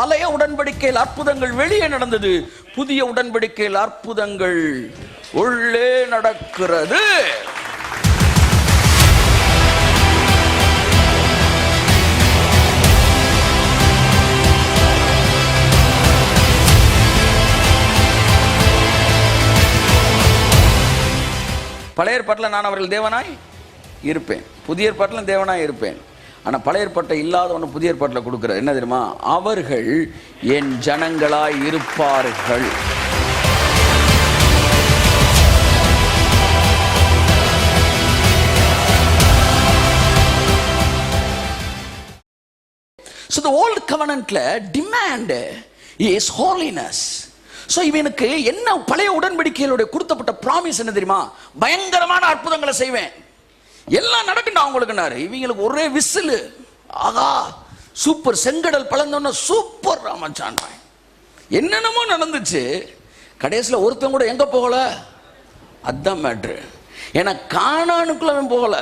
பழைய உடன்படிக்கையில் அற்புதங்கள் வெளியே நடந்தது. புதிய உடன்படிக்கையில் அற்புதங்கள் உள்ளே நடக்கிறது. பழைய ஏற்பாட்டில் நான் அவர்கள் தேவனாய் இருப்பேன். புதிய ஏற்பாட்டில் தேவனாய் இருப்பேன். ஆனால் பழைய ஏற்பாட்டை இல்லாத ஒன்று புதிய ஏற்பாட்டில் கொடுக்குற என்ன தெரியுமா? அவர்கள் என் ஜனங்களாய் இருப்பார்கள். ஸோ த ஓல்டு கவனண்ட்ல டிமாண்டு இஸ் ஹோலினஸ் ஸோ இவனுக்கு என்ன பழைய உடன்படிக்கையிலுடைய கொடுத்தப்பட்ட ப்ராமிஸ் என்ன தெரியுமா? பயங்கரமான அற்புதங்களை செய்வேன். எல்லாம் நடக்குண்டா அவங்களுக்குனாரு இவங்களுக்கு ஒரே விசிலு. ஆகா சூப்பர் செங்கடல் பழந்தோன்னு சூப்பர் ராமச்சான்றான் என்னென்னமோ நடந்துச்சு. கடைசியில் ஒருத்தன் கூட எங்கே போகல? அதான் மேட்ரு ஏன்னா காணானுக்குள்ள அவன் போகல.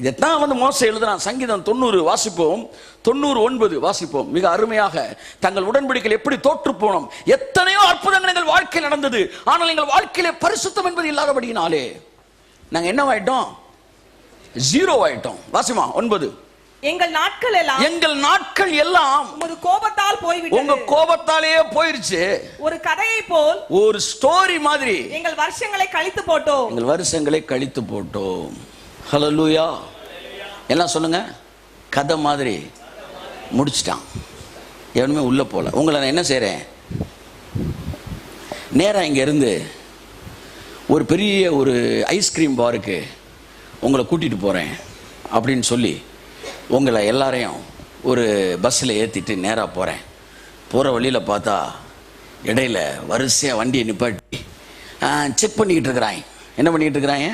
இதைத்தான் வந்து மோசம் எழுதுறான். சங்கீதம் தொண்ணூறு வாசிப்போம். தொண்ணூறு ஒன்பது வாசிப்போம். மிக அருமையாக. தங்கள் உடன்படிக்கையில் எப்படி தோற்று போனோம். எத்தனையோ அற்புதங்கள் எங்கள் வாழ்க்கையில் நடந்தது. ஆனால் எங்கள் வாழ்க்கையிலே பரிசுத்தம் என்பது இல்லாதபடியினாலே. நாங்கள் என்னவாயிட்டோம்? ஜீரோ ஆயிட்டோம். வாசிமா ஒன்பது. எங்கள் நாட்கள் எல்லாம் எங்கள் நாட்கள் எல்லாம் உமது கோபத்தால் உங்க போய்விட்டது கோபத்தாலேயே போயிருச்சு. ஒரு கதையை போல் ஒரு ஸ்டோரி மாதிரி. எங்கள் வருஷங்களை கழித்து போட்டோம். எங்கள் வருஷங்களை கழித்து போட்டோம். ஹலலூயா எல்லாம் சொல்லுங்க? கதை மாதிரி முடிச்சிட்டான். எவனுமே உள்ள போல. உங்களை நான் என்ன செய்றேன்? நேரா இங்க இருந்து ஒரு பெரிய ஒரு ஐஸ்கிரீம் பாருக்கு உங்களை கூட்டிட்டு போகிறேன் அப்படின்னு சொல்லி உங்களை எல்லாரையும் ஒரு பஸ்ஸில் ஏற்றிட்டு நேராக போகிறேன் போகிற வழியில் பார்த்தா இடையில வரிசையாக வண்டியை நிப்பாட்டி செக் பண்ணிக்கிட்டு இருக்கிறாங்க என்ன பண்ணிக்கிட்டு இருக்கிறாங்க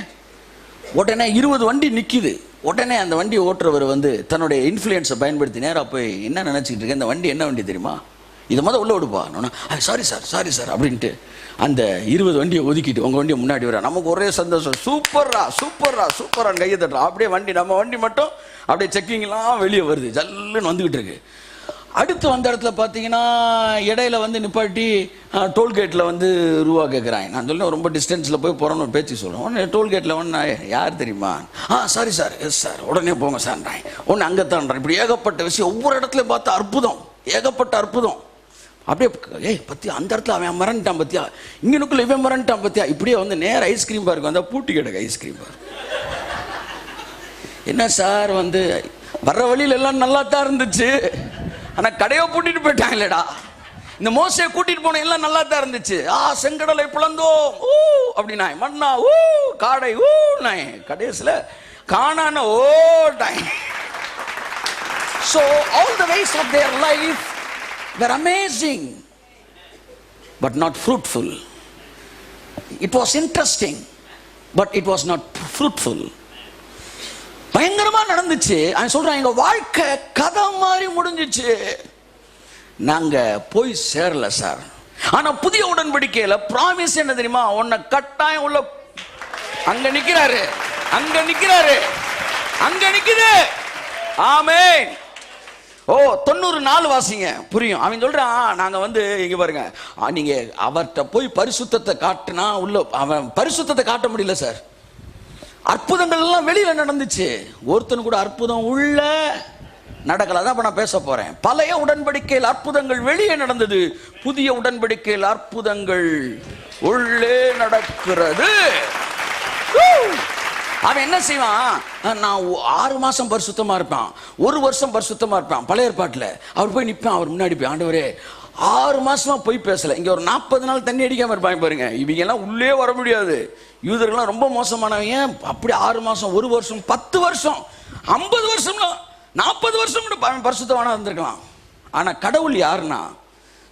உடனே இருபது வண்டி நிற்கிது உடனே அந்த வண்டி ஓட்டுறவர் வந்து தன்னுடைய இன்ஃப்ளூயன்ஸை பயன்படுத்தி நேராக போய் என்ன நினச்சிக்கிட்டு இருக்கேன் இந்த வண்டி என்ன வண்டி தெரியுமா? இதை மொதல் உள்ளே விடுப்பா. சாரி சார் சாரி சார் அப்படின்ட்டு அந்த இருபது வண்டியை ஒதுக்கிட்டு உங்கள் வண்டியை முன்னாடி வர நமக்கு ஒரே சந்தோஷம். சூப்பர்ரா சூப்பர்ரா சூப்பரான்னு கையை தட்டுறா. அப்படியே வண்டி நம்ம வண்டி மட்டும் அப்படியே செக்கிங்லாம் வெளியே வருது. ஜல்லுன்னு வந்துக்கிட்டு இருக்கு. அடுத்து வந்த இடத்துல பார்த்தீங்கன்னா இடையில வந்து நிப்பாட்டி டோல்கேட்டில் வந்து ரூபா கேட்குறாங்க நான் சொல்லுவேன் ரொம்ப டிஸ்டன்ஸில் போய் போகிறோன்னு பேச்சு சொல்கிறேன் உடனே டோல்கேட்டில் ஒன்று யார் தெரியுமா? ஆ சாரி சார் எஸ் சார் உடனே போங்க சார்ன்றாங்க ஒன்று அங்கே தான்றான் இப்படி ஏகப்பட்ட விஷயம் ஒவ்வொரு இடத்துல பார்த்தா அற்புதம். ஏகப்பட்ட அற்புதம். அப்படியே ஏய் பத்தியா அந்த இடத்துல அவன் மறந்துட்டான் பத்தியா? இங்கனுக்குள்ள இவன் மறந்துட்டான் பத்தியா? இப்படியே வந்து நேர ஐஸ்கிரீம் பாருக்கு வந்தா பூட்டி கிடக்கு ஐஸ்கிரீம் பார். என்ன சார் வந்து வர்ற வழியில எல்லாம் நல்லா தான் இருந்துச்சு. ஆனால் கடையை பூட்டிட்டு போயிட்டாங்களேடா. இந்த மோசையை கூட்டிட்டு போன எல்லாம் நல்லா தான் இருந்துச்சு. ஆ செங்கடலை பிளந்தோம். ஊ அப்படின்னா மண்ணா ஊ காடை ஊ நாய் கடைசியில் காணான ஓட்டாய். So all the ways of their life were amazing, but not fruitful. It was interesting, but it was not fruitful. பயங்கரமா நடந்துச்சு. அவன் சொல்றான் எங்க வாழ்க்கை கதை மாதிரி முடிஞ்சிச்சு. நாங்க போய் சேரல சார். ஆனா புதிய உடன்படிக்கையில ப்ராமிஸ் என்ன தெரியுமா? உன்னை கட்டாயம் உள்ள அங்க நிக்கிறாரு. அங்க நிக்கிறாரு. அங்க நிக்குது. ஆமே ஓ தொண்ணூறு நாள் வாசிங்க. புரியும். அவன் சொல்றான் நாங்க வந்து இங்க பாருங்க. நீங்கள் நீங்க அவர்கிட்ட போய் பரிசுத்தத்தை காட்டுனா உள்ள அவன் பரிசுத்தத்தை காட்ட முடியல சார். அற்புதங்கள் எல்லாம் வெளியில நடந்துச்சு. ஒருத்தன் கூட அற்புதம் உள்ள நடக்கல. அதான் இப்ப நான் பேச போறேன். பழைய உடன்படிக்கையில் அற்புதங்கள் வெளியே நடந்தது. புதிய உடன்படிக்கையில் அற்புதங்கள் உள்ளே நடக்கிறது. அவன் என்ன செய்வான்? நான் ஆறு மாசம் பரிசுத்தமா இருப்பான். ஒரு வருஷம் பரிசுத்தமா இருப்பான். பழைய ஏற்பாட்டில். அவர் போய் நிற்பான் அவர் முன்னாடி போய். ஆண்டவரே ஆறு மாசமா போய் பேசல. இங்க ஒரு நாற்பது நாள் தண்ணி அடிக்காம இருப்பாங்க பாருங்க. இவங்க எல்லாம் உள்ளே வர முடியாது. யூதர்கள்லாம் ரொம்ப மோசமானவங்க. அப்படி ஆறு மாசம் ஒரு வருஷம் பத்து வருஷம் ஐம்பது வருஷம்ல நாற்பது வருஷம் கூட ப- பரிசுத்தவானா இருந்திருக்கலாம். ஆனா கடவுள் யாருன்னா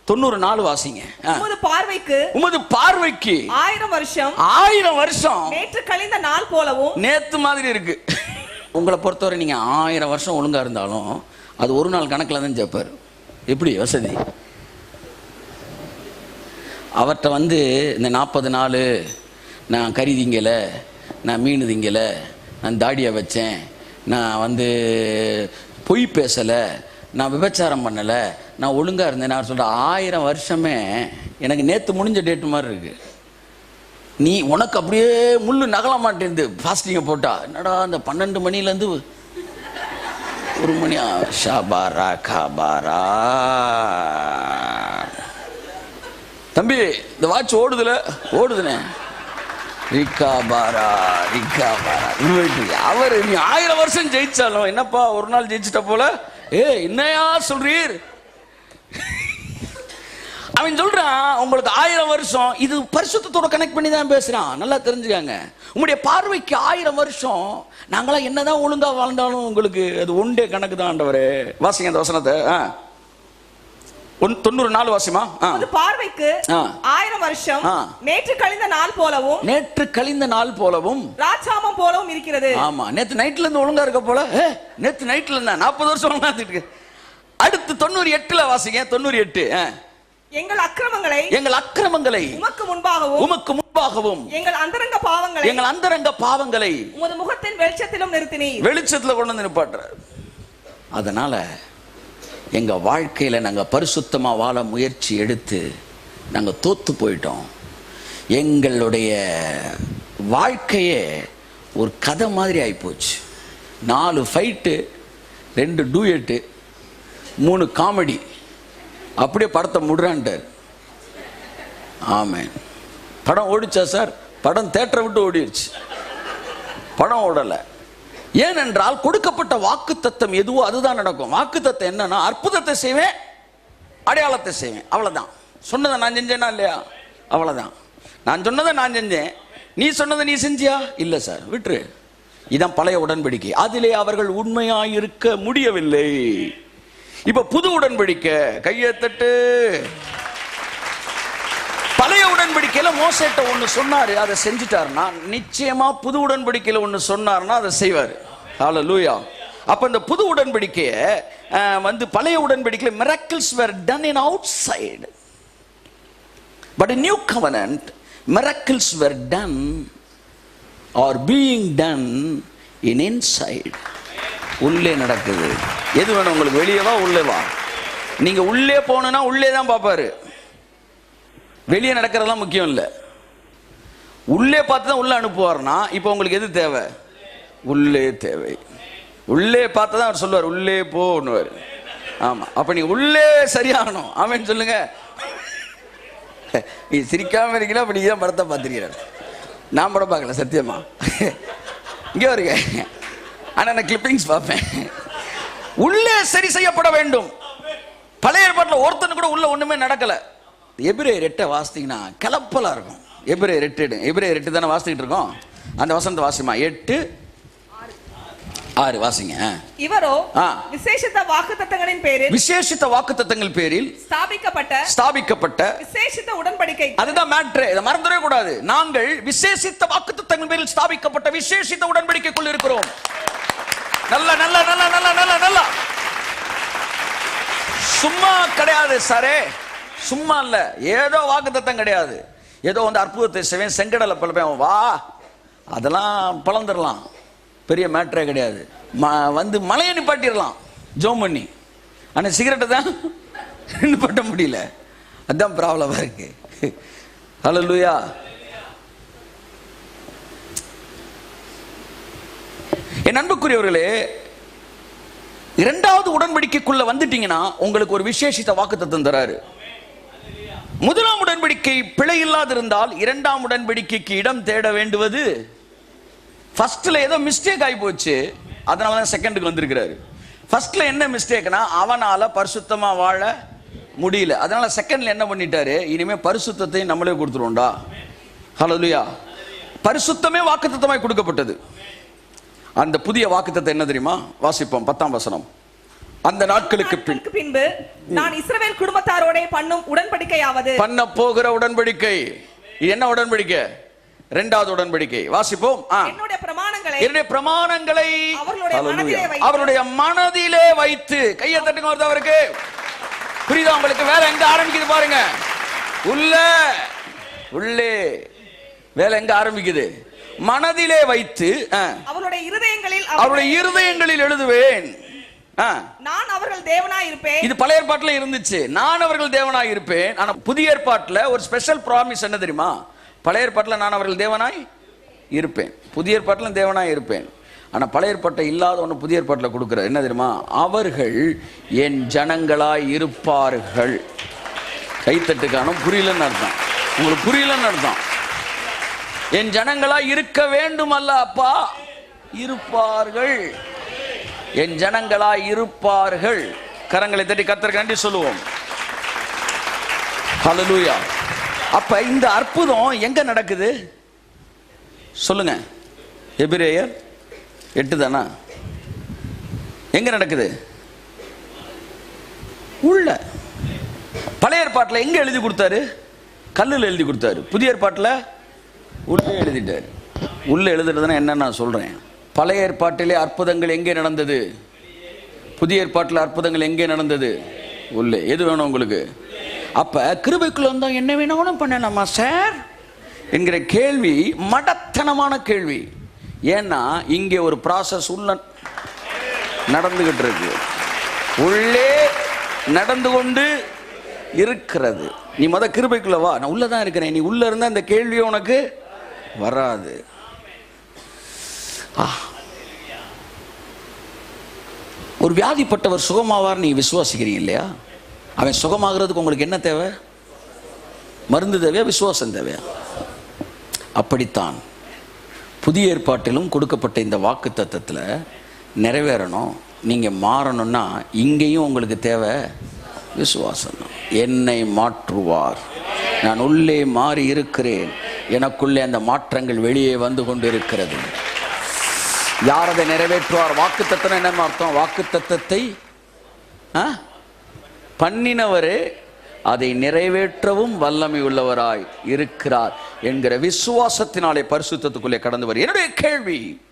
தொண்ணூறு நாள் வாசிங்க. உமது பார்வைக்கு உமது பார்வைக்கு ஆயிரம் வருஷம் ஆயிரம் வருஷம் நேற்று கழிந்த நாள் போலவும் நேத்து மாதிரி இருக்கு. உங்களை பொறுத்தவரை நீங்க ஆயிரம் வருஷம் ஒழுங்கா இருந்தாலும் அது ஒரு நாள் கணக்கில் தான் ஜெப்பார் எப்படி? வசதி. அவர்கிட்ட வந்து இந்த நாற்பது நாள் நான் கறி திங்கலை நான் மீன் திங்கலை நான் தாடியை வச்சேன் நான் வந்து பொய் பேசலை நான் விபச்சாரம் பண்ணலை. நான் ஒழுங்காக இருந்தேன். நான் சொல்கிறேன் ஆயிரம் வருஷமே எனக்கு நேற்று முடிஞ்ச டேட்டு மாதிரி இருக்குது நீ உனக்கு அப்படியே முள்ளு நகல மாட்டேருந்து ஃபாஸ்டிங்கை போட்டா. என்னடா அந்த பன்னெண்டு மணிலேருந்து ஒரு மணி ஷாபாரா காபாரா. தம்பி இந்த வாட்ச் ஓடுதுல? ஓடுதுனே. ரிக்கா பாரா ரிக்கா பாரா அவர் நீ ஆயிரம் வருஷம் ஜெயிச்சாலும் என்னப்பா ஒரு நாள் ஜெயிச்சிட்ட போல? ஏ என்னையா சொல்றீர்? அவன் சொல்றான் உங்களுக்கு ஆயிரம் வருஷம் இது பரிசுத்தோட கனெக்ட் பண்ணி தான் பேசுறான். நல்லா தெரிஞ்சுக்காங்க. உங்களுடைய பார்வைக்கு ஆயிரம் வருஷம் நாங்களாம் என்னதான் ஒழுங்கா வாழ்ந்தாலும் உங்களுக்கு அது ஒன்றே கணக்கு தான் ஆண்டவரே. வாசிங்க அந்த வசனத்தை. ஆ. தொண்ணூறு நாலு வாசிமா? பார்வைக்கு. ஆயிரம் வருஷம். நேற்று கழிந்த நாள் போலவும் நேற்று கழிந்த நாள் போலவும் ராஜாமம் போலவும் இருக்கிறது. ஆமா நேத்து நைட்ல இருந்து ஒழுங்கா இருக்க போல. நேத்து நைட்ல இருந்தா நாற்பது வருஷம் ஒழுங்கா இருக்கு அடுத்து தொண்ணூறு எட்டுல வாசிங்க தொண்ணூறு எட்டு. எங்கள் அக்கிரமங்களை எங்கள் அக்கிரமங்களை உமக்கு முன்பாகவும் உமக்கு முன்பாகவும் எங்கள் அந்தரங்க பாவங்களை எங்கள் அந்தரங்க பாவங்களை உமது முகத்தின் வெளிச்சத்திலும் நிறுத்தினீர். வெளிச்சத்துல கொண்டு வந்து நிப்பாட்டுறார். அதனால எங்கள் வாழ்க்கையில் நாங்கள் பரிசுத்தமாக வாழ முயற்சி எடுத்து நாங்கள் தோற்று போயிட்டோம். எங்களுடைய வாழ்க்கையே ஒரு கதை மாதிரி ஆகிப்போச்சு நாலு ஃபைட்டு ரெண்டு டூயட்டு மூணு காமெடி அப்படியே படத்தை முடுறான்ட்டார். ஆமாம் படம் ஓடிச்சா சார்? படம் தேட்டரை விட்டு ஓடிடுச்சு படம் ஓடலை. ஏனென்றால் கொடுக்கப்பட்ட வாக்கு தத்தம் எதுவோ அதுதான் நடக்கும். வாக்கு தத்தம் என்னன்னா அற்புதத்தை செய்வேன் அடையாளத்தை செய்வேன். அவ்வளவுதான். சொன்னதை நான் செஞ்சேனா இல்லையா? அவ்வளவுதான். நான் சொன்னதை நான் செஞ்சேன். நீ சொன்னதை நீ செஞ்சியா? இல்லை சார் விட்டுரு. இதான் பழைய உடன்படிக்கை. அதிலே அவர்கள் உண்மையாக இருக்க முடியவில்லை. இப்ப புது உடன்படிக்கை. கையை தட்டு. பழைய உடன்படிக்கையில மோசேட்ட ஒன்று சொன்னாரு அதை செஞ்சுட்டாருன்னா நிச்சயமா புது உடன்படிக்கையில ஒன்று சொன்னாருன்னா அதை செய்வார். ஹalleluya அப்ப இந்த புது உடன்படிக்கைய வந்து பழைய உடன்படிக்கையில were done in outside but in new covenant miracles were done are being done in inside உள்ளே நடக்குது. எது வேணும் உங்களுக்கு? வெளியவா உள்ளேவா நீங்க உள்ளே போகணும்னா உள்ளே தான் பார்ப்பாரு. வெளியே நடக்கிறதெல்லாம் முக்கியம் இல்லை. உள்ளே பார்த்து தான் உள்ளே அனுப்புவார்னா இப்போ உங்களுக்கு எது தேவை? உள்ளே தேவை. உள்ளே பார்த்து தான் அவர் சொல்லுவார் உள்ளே போன்னுவார் ஆமாம் அப்போ நீ உள்ளே சரியாகணும். ஆமேன்னு சொல்லுங்க. நீ சிரிக்காமல் இருக்கீங்களா? அப்போ நீங்கள் தான் படத்தை பார்த்துருக்கிறார் நான் படம் பார்க்கல சத்தியமா? இங்கே வருங்க. ஆனால் நான் கிளிப்பிங்ஸ் பார்ப்பேன். உள்ளே சரி செய்யப்பட வேண்டும். பழைய ஏற்பாட்டில் ஒருத்தனு கூட உள்ள ஒன்றுமே நடக்கலை. எபிரே ரெட்டை வாசித்தீங்கன்னா கலப்பலா இருக்கும். எபிரே ரெட்டு எபிரே ரெட்டு தானே வாசிக்கிட்டு இருக்கோம். அந்த வசனத்தை வாசிமா? எட்டு ஆறு வாசிங்க. இவரோ. விசேஷித்த வாக்குத்தத்தங்களின் பேரில் விசேஷித்த வாக்குத்தத்தங்கள் பேரில் ஸ்தாபிக்கப்பட்ட ஸ்தாபிக்கப்பட்ட விசேஷித்த உடன்படிக்கை. அதுதான் மேட்ரு இதை மறந்துடவே கூடாது. நாங்கள் விசேஷித்த வாக்குத்தத்தங்கள் பேரில் ஸ்தாபிக்கப்பட்ட விசேஷித்த உடன்படிக்கைக்குள் இருக்கிறோம். நல்ல நல்ல நல்ல நல்ல நல்ல நல்ல. சும்மா கிடையாது சாரே. சும்மா இல்ல. ஏதோ வாக்குத்தத்தம் கிடையாது. ஏதோ வந்து அற்புதத்தை செய்வேன் செங்கடலை பழப்பேன். வா. அதெல்லாம் பழந்துடலாம். பெரிய மேட்ரே கிடையாது. ம வந்து மலையை நிப்பாட்டிடலாம். ஜோம் பண்ணி. ஆனால் சிகரெட்டை தான் நிப்பாட்ட முடியல. அதுதான் ப்ராப்ளமாக இருக்கு. ஹலோ லூயா என் அன்புக்குரியவர்களே இரண்டாவது உடன்படிக்கைக்குள்ள வந்துட்டீங்கன்னா உங்களுக்கு ஒரு விசேஷித்த வாக்குத்தத்தம் தராரு. முதலாம் உடன்படிக்கை பிழை இல்லாதிருந்தால் இரண்டாம் உடன்படிக்கைக்கு இடம் தேட வேண்டுவது ஃபர்ஸ்ட்ல ஏதோ மிஸ்டேக் ஆகி போச்சு. அதனால தான் செகண்டுக்கு வந்திருக்கிறாரு. ஃபர்ஸ்ட்ல என்ன மிஸ்டேக்னா அவனால பரிசுத்தமா வாழ முடியல. அதனால செகண்ட்ல என்ன பண்ணிட்டாரு? இனிமே பரிசுத்தத்தை நம்மளே கொடுத்துருவோம்டா. ஹalleluya பரிசுத்தமே வாக்குத்தத்தமாய் கொடுக்கப்பட்டது. அந்த புதிய வாக்குத்தத்தம் என்ன தெரியுமா? வாசிப்போம் பத்தாம் வசனம். அந்த நாட்களுக்கு பின் பின்பு நான் இஸ்ரவேல் குடும்பத்தாரோட பண்ணும் உடன்படிக்கையாவது. பண்ண போகிற உடன்படிக்கை என்ன உடன்படிக்கை? இரண்டாவது உடன்படிக்கை. வாசிப்போம். என்னுடைய என்னுடைய பிரமாணங்களை. அவருடைய மனதிலே வைத்து. கையை தட்டுங்க வருது அவருக்கு. புரியுதா உங்களுக்கு? வேலை எங்க ஆரம்பிக்குது பாருங்க. உள்ள உள்ளே. வேலை எங்க ஆரம்பிக்குது? மனதிலே வைத்து அவருடைய இருதயங்களில் அவருடைய இருதயங்களில் எழுதுவேன். நான் அவர்கள் தேவனாய் இருப்பேன். இது பழைய ஏற்பாட்டுல இருந்துச்சு. நான் அவர்கள் தேவனாய் இருப்பேன். ஆனா புதிய ஏற்பாட்டுல ஒரு ஸ்பெஷல் ப்ராமிஸ் என்ன தெரியுமா? பழைய ஏற்பாட்டுல நான் அவர்கள் தேவனாய் இருப்பேன். புதிய ஏற்பாட்டுல தேவனாக இருப்பேன். ஆனா பழைய ஏற்பாட்டை இல்லாத ஒன்று புதிய ஏற்பாட்டில் கொடுக்குற. என்ன தெரியுமா? அவர்கள் என் ஜனங்களாய் இருப்பார்கள். கைத்தட்டுக்கானும் புரியலன்னு அர்த்தம். உங்களுக்கு புரியலன்னு அர்த்தம். என் ஜனங்களா இருக்க வேண்டும் அல்ல அப்பா. இருப்பார்கள். என் ஜனங்களாய் இருப்பார்கள். கரங்களை தட்டி கத்தருக்கு நன்றி சொல்லுவோம். ஹalleluya அப்ப இந்த அற்புதம் எங்க நடக்குது? சொல்லுங்க. எபிரேயர் எட்டு தானா? எங்க நடக்குது? உள்ள. பழைய ஏற்பாட்டில் எங்க எழுதி கொடுத்தாரு? கல்லில் எழுதி கொடுத்தாரு. புதிய ஏற்பாட்டில் உள்ளே எழுதிட்டாரு. உள்ளே எழுதுறதுன்னா என்ன நான் சொல்கிறேன் பழைய ஏற்பாட்டிலே அற்புதங்கள் எங்கே நடந்தது? புதிய ஏற்பாட்டில் அற்புதங்கள் எங்கே நடந்தது? உள்ளே. எது வேணும் உங்களுக்கு? அப்போ கிருபைக்குள்ளே வந்தால் என்ன வேணாலும் பண்ணலாமா சார்? என்கிற கேள்வி மடத்தனமான கேள்வி. ஏன்னா இங்கே ஒரு ப்ராசஸ் உள்ள நடந்துகிட்டு இருக்கு. உள்ளே நடந்து கொண்டு இருக்கிறது. நீ மத கிருபைக்குள்ள வா. நான் உள்ளதான் இருக்கிறேன். நீ உள்ள இருந்தால் அந்த கேள்வி உனக்கு வராது. ஒரு வியாதிப்பட்டவர் சுகமாவார் நீ விசுவாசிக்கிறீங்க இல்லையா? அவன் சுகமாகிறதுக்கு உங்களுக்கு என்ன தேவை? மருந்து தேவையா? விசுவாசம் தேவையா? அப்படித்தான். புதிய ஏற்பாட்டிலும் கொடுக்கப்பட்ட இந்த வாக்கு தத்துவத்தில் நிறைவேறணும். நீங்கள் மாறணும்னா இங்கேயும் உங்களுக்கு தேவை விசுவாசம். என்னை மாற்றுவார். நான் உள்ளே மாறி இருக்கிறேன். எனக்குள்ளே அந்த மாற்றங்கள் வெளியே வந்து கொண்டு இருக்கிறது யார் அதை நிறைவேற்றுவார்? வாக்கு தத்துவம் என்ன அர்த்தம்? வாக்கு தத்துவத்தை பண்ணினவரே அதை நிறைவேற்றவும் வல்லமை உள்ளவராய் இருக்கிறார் என்கிற விசுவாசத்தினாலே பரிசுத்தத்துக்குள்ளே கடந்து வரும் என்னுடைய கேள்வி.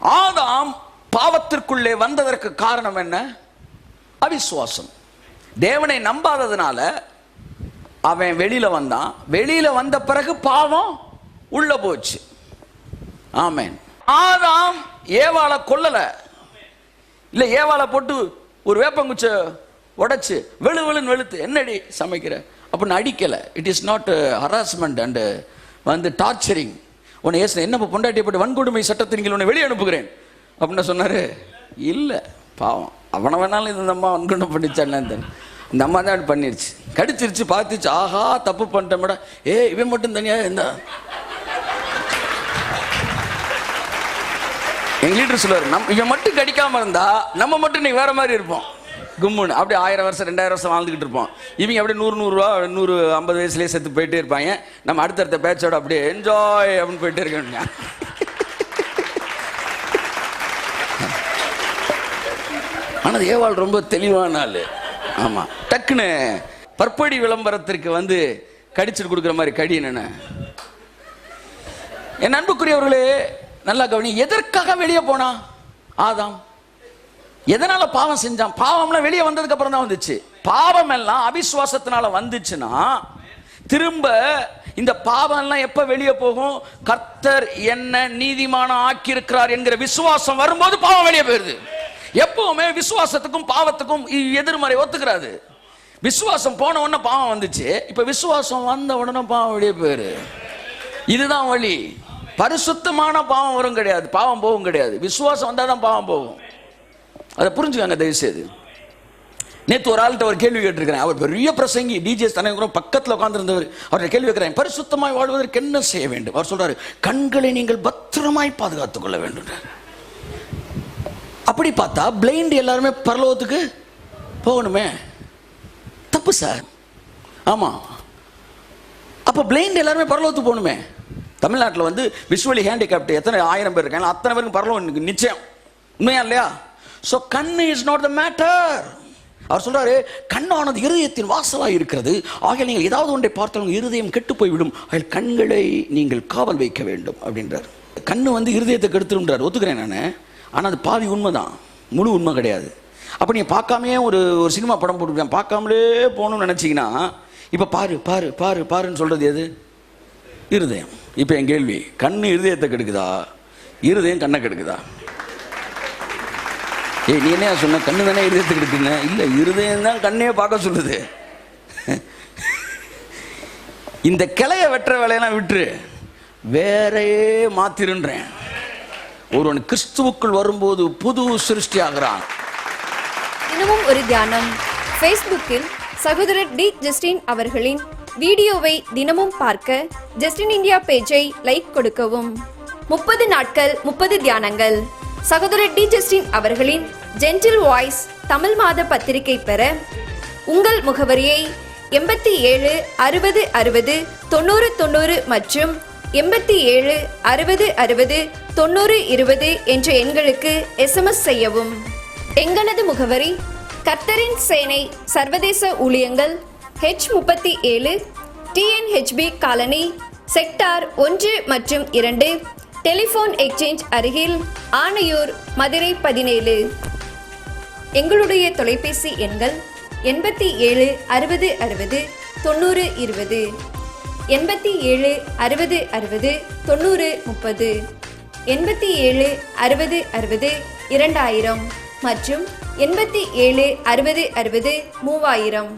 ஆதாம் பாவத்திற்குள்ளே வந்ததற்கு காரணம் என்ன? அவிசுவாசம். தேவனை நம்பாததுனால அவன் வெளியில வந்தான். வெளியில வந்த பிறகு பாவம் உள்ள போச்சு. ஆமேன். ஆதாம் ஏவாளை கொல்லல. இல்ல ஏவாளை போட்டு ஒரு வேப்பங்குச்ச உடச்சி வெளு வெளுன்னு வெளுத்து என்னடி சமைக்கிற? அப்படின்னு அடிக்கலை. It is not harassment and வந்து டார்ச்சரிங் உன்னை ஏசின என்ன பொண்டாட்டி போட்டு வன்கொடுமை சட்டத்தின் கீழ் உன்னை வெளியே அனுப்புகிறேன்? அப்படின்னு சொன்னார். இல்லை பாவம். அவனை வேணாலும் இந்த அம்மா வன்கொடுமை பண்ணிச்சான்னு இந்த அம்மா தான் பண்ணிருச்சு. கடிச்சிருச்சு பார்த்துச்சு. ஆஹா தப்பு பண்ணிட்டேன் ஏ இவன் மட்டும் தனியாக இருந்தா? எங்க லீடர் சொல்லுவார் நம் இவன் மட்டும் கடிக்காம இருந்தா நம்ம மட்டும் நீ வேற மாதிரி இருப்போம். கும்முன்னு. அப்படியே ஆயிரம் வருஷம் ரெண்டாயிரம் வருஷம் வாழ்ந்துக்கிட்டு இருப்போம். இவங்க அப்படியே நூறு நூறுரூவா நூறு ஐம்பது வயசுலேயே செத்து போயிட்டே இருப்பாங்க. நம்ம அடுத்தடுத்த பேட்சோட அப்படியே என்ஜாய் அப்படின்னு போயிட்டே இருக்கணும் ஆனால் ஏவாள் ரொம்ப தெளிவான ஆள். ஆமாம் டக்குன்னு பற்படி விளம்பரத்திற்கு வந்து கடிச்சிட்டு கொடுக்குற மாதிரி கடி என்னென்ன? என் அன்புக்குரியவர்களே நல்லா கவனி. எதற்காக வெளியே போனா? ஆதாம். எதனால பாவம் செஞ்சான்? பாவம்லாம் வெளியே வந்ததுக்கு அப்புறம் தான் வந்துச்சு. பாவம் எல்லாம் அவிசுவாசத்தினால வந்துச்சுன்னா திரும்ப இந்த பாவம் எல்லாம் எப்ப வெளியே போகும்? கர்த்தர் என்ன நீதிமான ஆக்கியிருக்கிறார் என்கிற விசுவாசம் வரும்போது பாவம் வெளியே போயிருது. எப்பவுமே விசுவாசத்துக்கும் பாவத்துக்கும் இ- எதிர்மறை ஒத்துக்கிறாது. விசுவாசம் போன உடனே பாவம் வந்துச்சு. இப்ப விசுவாசம் வந்த உடனே பாவம் வெளியே போயிரு. இதுதான் வழி. பரிசுத்தமான பாவம் வரும் கிடையாது. பாவம் போகும் கிடையாது. விசுவாசம் வந்தால் தான் பாவம் போகும். அதை புரிஞ்சுக்காங்க தயவுசெய்து. நேற்று ஒரு ஆள்கிட்ட ஒரு கேள்வி கேட்டிருக்கிறேன். அவர் பெரிய பிரசங்கி டிஜிஎஸ் தலைவரும் பக்கத்தில் உட்காந்துருந்தவர் அவர்கிட்ட கேள்வி கேட்கிறேன் பரிசுத்தமாய் வாழ்வதற்கு என்ன செய்ய வேண்டும்? அவர் சொல்றாரு கண்களை நீங்கள் பத்திரமாய் பாதுகாத்துக் கொள்ள வேண்டும். அப்படி பார்த்தா பிளைண்ட் எல்லாருமே பரலோகத்துக்கு போகணுமே. தப்பு சார். ஆமாம் அப்போ பிளைண்ட் எல்லாருமே பரலோகத்துக்கு போகணுமே. தமிழ்நாட்டில் வந்து விஷுவலி ஹேண்டிகேப்ட் எத்தனை ஆயிரம் பேர் இருக்காங்க அத்தனை பேருக்கு பரலோகம் நிச்சயம். உண்மையா இல்லையா? ஸோ கண் இஸ் நாட் த மேட்டர் அவர் சொல்றாரு கண்ணானது இருதயத்தின் வாசலாக இருக்கிறது. ஆகிய நீங்கள் ஏதாவது ஒன்றை பார்த்தாலும் இருதயம் கெட்டு போய்விடும் அதில் கண்களை நீங்கள் காவல் வைக்க வேண்டும் அப்படின்றார். கண்ணு வந்து இருதயத்தை கெடுத்துருன்றார் ஒத்துக்கிறேன் நான். ஆனால் அது பாதி உண்மை தான் முழு உண்மை கிடையாது. அப்போ நீங்கள் பார்க்காமே ஒரு ஒரு சினிமா படம் போட்டுருக்கேன். பார்க்காமலே போகணும்னு நினச்சிங்கன்னா இப்போ பாரு பாரு பாரு பாருன்னு சொல்கிறது எது? இருதயம். இப்போ என் கேள்வி கண்ணு இருதயத்தை கெடுக்குதா? இருதயம் கண்ணை கெடுக்குதா? ஏய் நீ என்ன சொன்ன? கண்ணு தானே இருதயத்துக்கு இருக்குன்னு இல்லை இருதயம் தான் கண்ணையே பார்க்க சொல்லுது. இந்த கிளைய வெட்டுற வேலையெல்லாம் விட்டுரு. வேறையே மாத்திருன்றேன். ஒருவன் கிறிஸ்துவுக்குள் வரும்போது புது சிருஷ்டி ஆகிறான். தினமும் ஒரு தியானம். ஃபேஸ்புக்கில் சகோதரர் டி. ஜஸ்டின் அவர்களின் வீடியோவை தினமும் பார்க்க ஜஸ்டின் இந்தியா பேஜை லைக் கொடுக்கவும். முப்பது நாட்கள் முப்பது தியானங்கள். சகோதரர் டி. ஜஸ்டின் அவர்களின் ஜென்டில் வாய்ஸ் தமிழ் மாத பத்திரிகை பெற உங்கள் முகவரியை எண்பத்தி ஏழு அறுபது அறுபது தொண்ணூறு தொண்ணூறு மற்றும் எண்பத்தி ஏழு அறுபது அறுபது தொண்ணூறு இருபது என்ற எண்களுக்கு எஸ்எம்எஸ் செய்யவும். எங்களது முகவரி கர்த்தரின் சேனை சர்வதேச ஊழியங்கள் ஹெச் முப்பத்தி ஏழு டிஎன்ஹெச்பி காலனி செக்டார் ஒன்று மற்றும் இரண்டு டெலிஃபோன் எக்ஸ்சேஞ்ச் அருகில் ஆணையூர் மதுரை பதினேழு. எங்களுடைய தொலைபேசி எண்கள் எண்பத்தி ஏழு அறுபது அறுபது தொண்ணூறு இருபது எண்பத்தி ஏழு அறுபது அறுபது தொண்ணூறு முப்பது எண்பத்தி ஏழு அறுபது அறுபது இரண்டாயிரம் மற்றும் எண்பத்தி ஏழு அறுபது அறுபது மூவாயிரம்.